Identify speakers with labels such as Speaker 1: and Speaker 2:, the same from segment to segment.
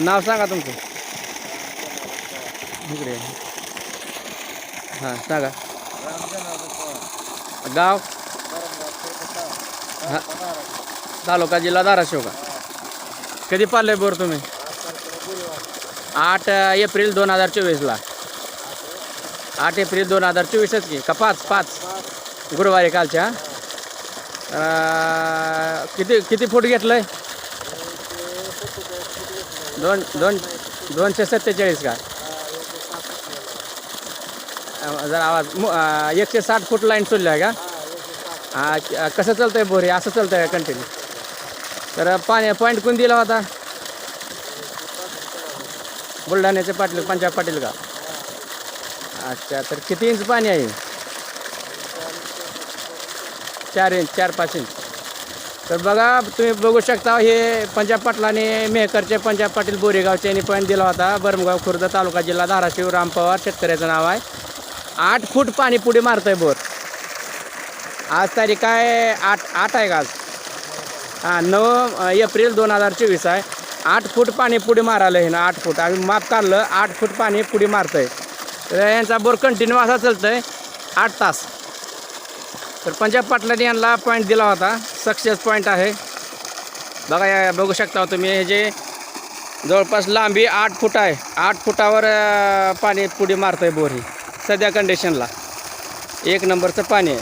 Speaker 1: नाव सांगा तुमचं. इकडे. हां सांगा. गाव? हां. तालुका जिल्हा धाराशिव का? कधी पाडलंय बोर तुम्ही? आठ एप्रिल दोन हजार चोवीसला. आठ एप्रिल दोन हजार चोवीसच की? का पाच? पाच. गुरुवारी कालच्या. किती किती फूट घेतलं आहे दोन दोन दोनशे सत्तेचाळीस का? जरा आवाज एकशे साठ फूट लाईन सोडली आहे का? हा, कसं चालतं आहे बोरी? असं चालतं आहे कंटिन्यू तर पाणी पॉईंट कोण दिला होता? बुलढाण्याचे पाटील पंजाब पाटील का? अच्छा तर किती इंच पाणी आहे? चार इंच चार पाच इंच तर बघा तुम्ही बघू शकता हे पंजाब पाटलाने मेहकरचे पंजाब पाटील बोरेगावचे यांनी पॉईंट दिला होता. बरमगाव खुर्द तालुका जिल्हा धाराशिव राम पवार शेतकऱ्याचं नाव आहे. आठ फूट पाणी पुढे मारतंय बोर. आज तारीख आहे आठ आठ आहे का आज? हां नऊ एप्रिल दोन हजार चोवीस आहे. आठ फूट पाणी पुढे मारायला हे ना आठ फूट. आम्ही माप काढलं आठ फूट पाणी पुढे मारतंय. तर यांचा बोर कंटिन्यू असा चालतंय आठ तास. तर पंजाब पाटलांनी यांना पॉईंट दिला होता. सक्सेस पॉईंट आहे. बघा या बघू शकता हो तुम्ही. हे जे जवळपास लांबी आठ फूट आहे. आठ फुटावर पाणी पुढे मारतंय बोर. ही सध्या कंडिशनला एक नंबरचं पाणी आहे.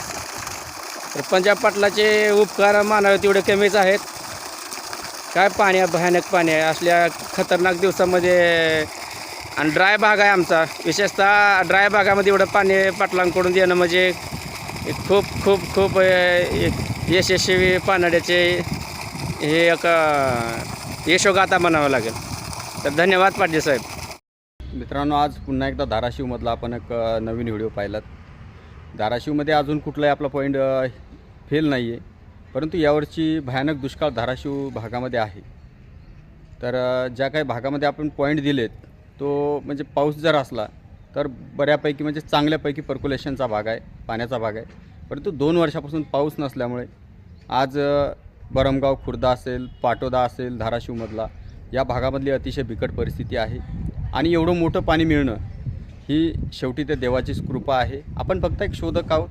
Speaker 1: तर पंजाब पाटलाचे उपकार मानावे तेवढे कमीच आहेत. काय पाणी आहे? भयानक पाणी आहे. असल्या खतरनाक दिवसामध्ये आणि ड्राय भाग आहे आमचा. विशेषतः ड्राय भागामध्ये एवढं पाणी पाटलांकडून देणं म्हणजे खूप खूप खूप यशस्वी पानाड्याचे हे एक यशोगाथा म्हणावं लागेल. तर धन्यवाद पाटील साहेब.
Speaker 2: मित्रांनो आज पुन्हा एकदा धाराशिवमधला आपण एक नवीन व्हिडिओ पाहिलात. धाराशिवमध्ये अजून कुठलाही आपला पॉईंट फेल नाही आहे परंतु यावर्षी भयानक दुष्काळ धाराशिव भागामध्ये आहे. तर ज्या काही भागामध्ये आपण पॉईंट दिलेत तो म्हणजे पाऊस जर असला तर बऱ्यापैकी म्हणजे चांगल्यापैकी पर्क्युलेशनचा भाग आहे पाण्याचा भाग आहे. परंतु दोन वर्षापासून पाऊस नसल्यामुळे आज बरमगाव खुर्दा असेल पाटोदा असेल धाराशिवमधला या भागामधली अतिशय बिकट परिस्थिती आहे. आणि एवढं मोठं पाणी मिळणं ही शेवटी त्या देवाचीच कृपा आहे. आपण फक्त एक शोधक आहोत.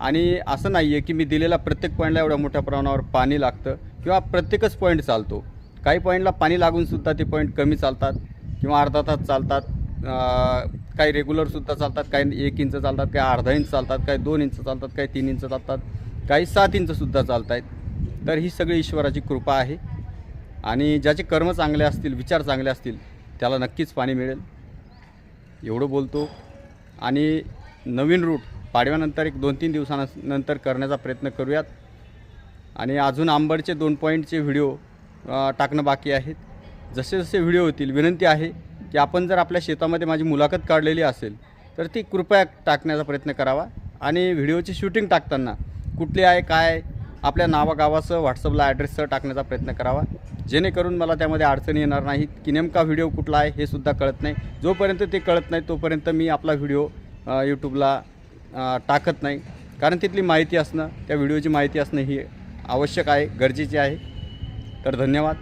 Speaker 2: आणि असं नाही आहे की मी दिलेल्या प्रत्येक पॉईंटला एवढ्या मोठ्या प्रमाणावर पाणी लागतं किंवा प्रत्येकच पॉईंट चालतो. काही पॉईंटला पाणी लागूनसुद्धा ते पॉईंट कमी चालतात किंवा अर्धा तास चालतात. काही रेग्युलरसुद्धा चालतात काही एक इंच चालतात काही अर्धा इंच चालतात काही दोन इंच चालतात काही तीन इंच चालतात काही सात इंचसुद्धा चालत आहेत तर ही सगळी ईश्वराची कृपा आहे. आणि ज्याचे कर्म चांगले असतील विचार चांगले असतील त्याला नक्कीच पाणी मिळेल. एवढं बोलतो. आणि नवीन रूट पाडव्यानंतर एक दोन तीन दिवसानंतर करण्याचा प्रयत्न करूयात. आणि अजून आंबडचे दोन पॉईंटचे व्हिडिओ टाकणं बाकी आहेत. जसे जसे व्हिडिओ होतील विनंती आहे की आपण जर आपल्या शेतामध्ये माझी मुलाखत काढलेली असेल तर ती कृपया टाकण्याचा प्रयत्न करावा. आणि व्हिडिओची शूटिंग टाकताना कुठली आहे काय आपल्या नावागावासह व्हॉट्सअपला ॲड्रेससह टाकण्याचा प्रयत्न करावा. जेणेकरून मला त्यामध्ये अडचणी येणार नाहीत की नेमका व्हिडिओ कुठला आहे हे सुद्धा कळत नाही. जोपर्यंत ते कळत नाही तोपर्यंत मी आपला व्हिडिओ यूट्यूबला टाकत नाही. कारण तिथली माहिती असणं त्या व्हिडिओची माहिती असणं ही आवश्यक आहे गरजेची आहे. तर धन्यवाद.